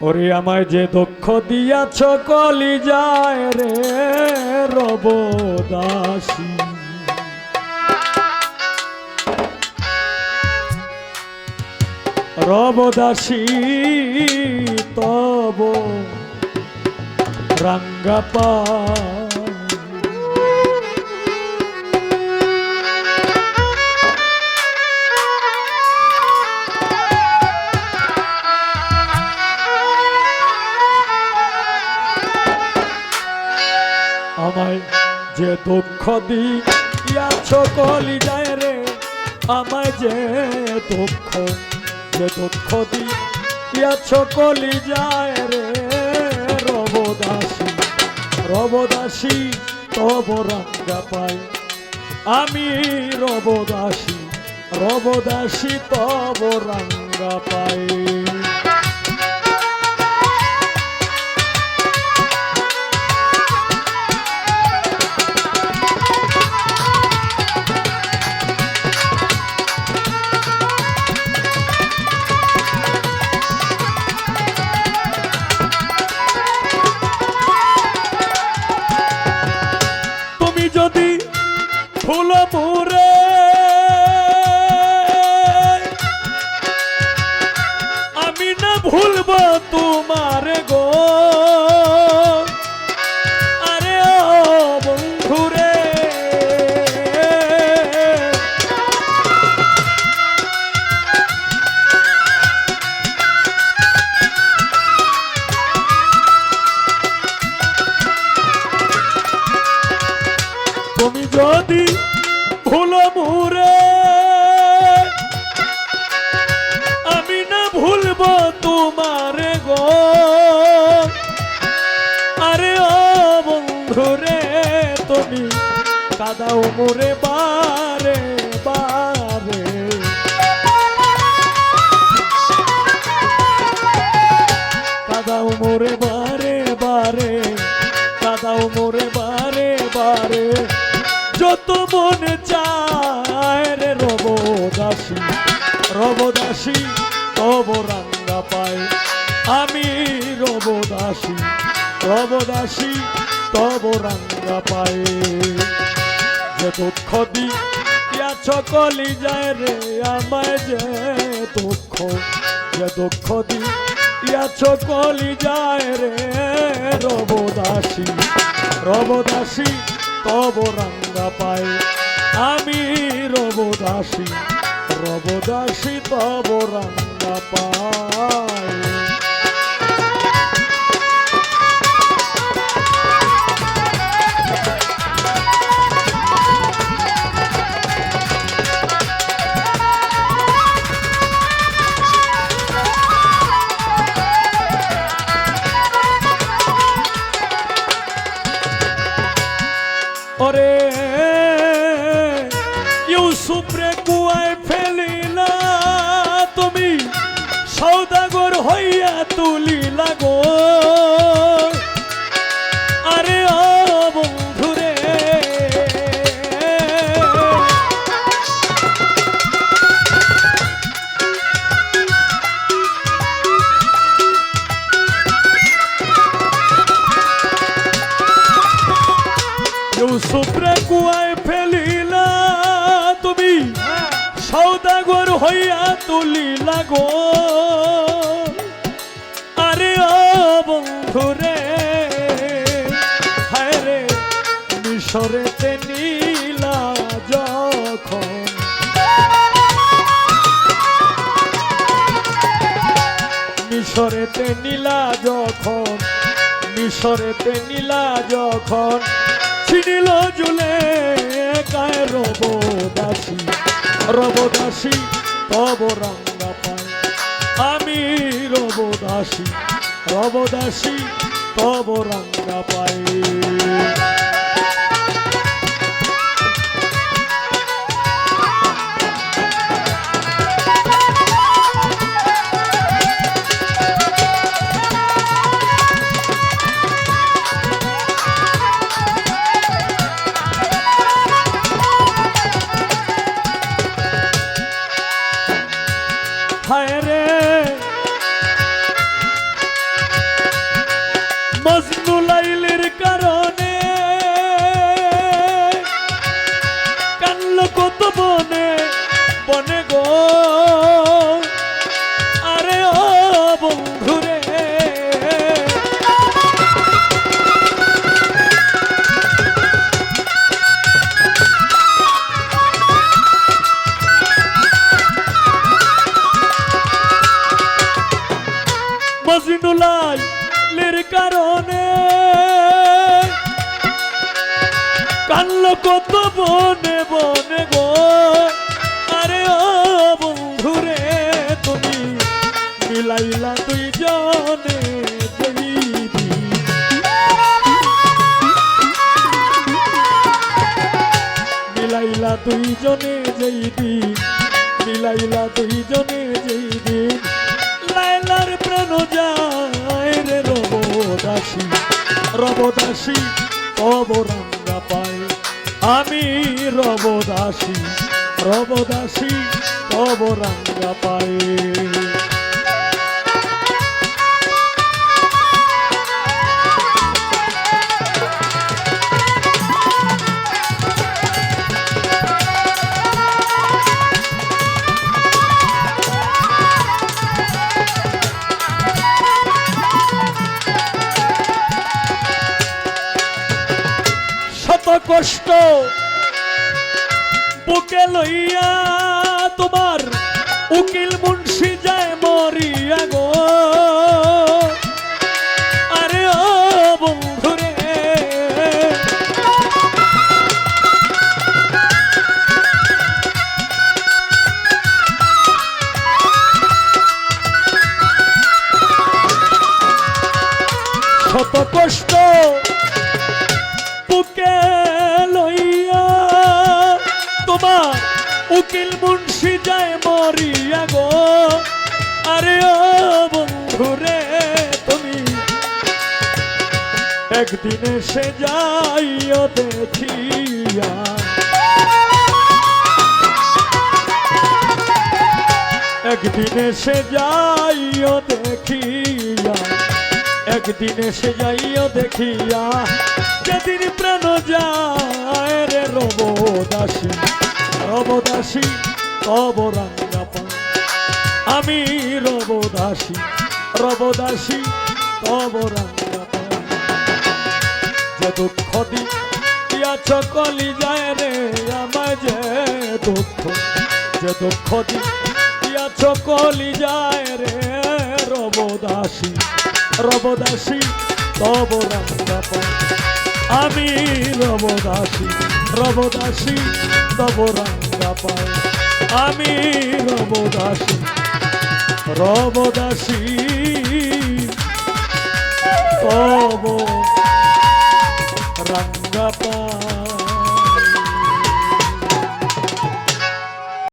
ওরে আমায় যে দক্ষ দিয়াছ কলি যায় রে রব দাসী। রব দাসী তব রঙ্গপা আমায় যে দুঃখ দিয়াছ কলি যায় রে, আমায় যে দুঃখ যে দুঃখ দিয়াছ কলি যায় রে, রবদাসী রবদাসী, তব রঙ্গা পাই। আমি রবদাসী রবদাসী, তব রঙ্গা পাই। তুমি যদি ভুল মুরে আমি না ভুলব তোমারে গো। আরে ও বন্ধুরে, তুমি কাদাও মুরে বারে যত মনে চায় রে রবদাসী রবদাসী, তব রাঙ্গা পায়। আমি রবদাসী রবদাসী, তব রাঙ্গা পায়। যে দুঃখ দিয়াছ কলি যায় রে, আমায় যে দুঃখ। যে দুঃখ দিয়াছ কলি যায় রে, রবদাসী রবদাসী তব রাঙ্গা পায় আমি রবদাসী রবদাসী তব রাঙ্গা পায় কুয়ায় ফেলিলা তুমি সৌদাগর হইয়া তুলিলা গো। তুলিলা গো। আরে ও বন্ধুরে হায় রে মিশরেতে নীলা যখন। মিশরেতে নীলা যখন মিশরেতে নীলা যখন। ছিনিল জুলে কায় রবদাসী রবদাসী তব রাঙ্গা পায় আমি রবদাসী রবদাসী তব রাঙ্গা পাই লের কারণে। কান্ল কত বনে বনে গো। আরে ও বন্ধুরে, তুমি মিলাইলা তুই জনে মিলাইলা তুই জনে যেই মিলাইলা তুই জনে যেই লাইলার প্রাণ যায়। রবদাসী রবদাসী কব রাঙ্গা পায় আমি রবদাসী রবদাসী কব রাঙ্গা পায় কষ্ট। বুকে লইয়া তোমার উকিল উকিল মুন্সি যায় মরিয়া গো। আরে ও বন্ধুরে তুমি, একদিন সে যাইও দেখিয়া। একদিন সে যাইও দেখিয়া, একদিন সে যাইও দেখিয়া। যেদিন প্রাণ যায় রে রবদাসী পায় আমি রবদাসী রবদাসী পায় যে দুঃখ দিয়াছ, কলি যায় রে আমায় যে দুঃখ। যে দুঃখ দিয়াছ, কলি যায় রে রবদাসী রবদাসী পায় আমি রবদাসী রবদাসী রাঙ্গা পায় আমি রবদাসী রবদাসী তব রাঙ্গা পায়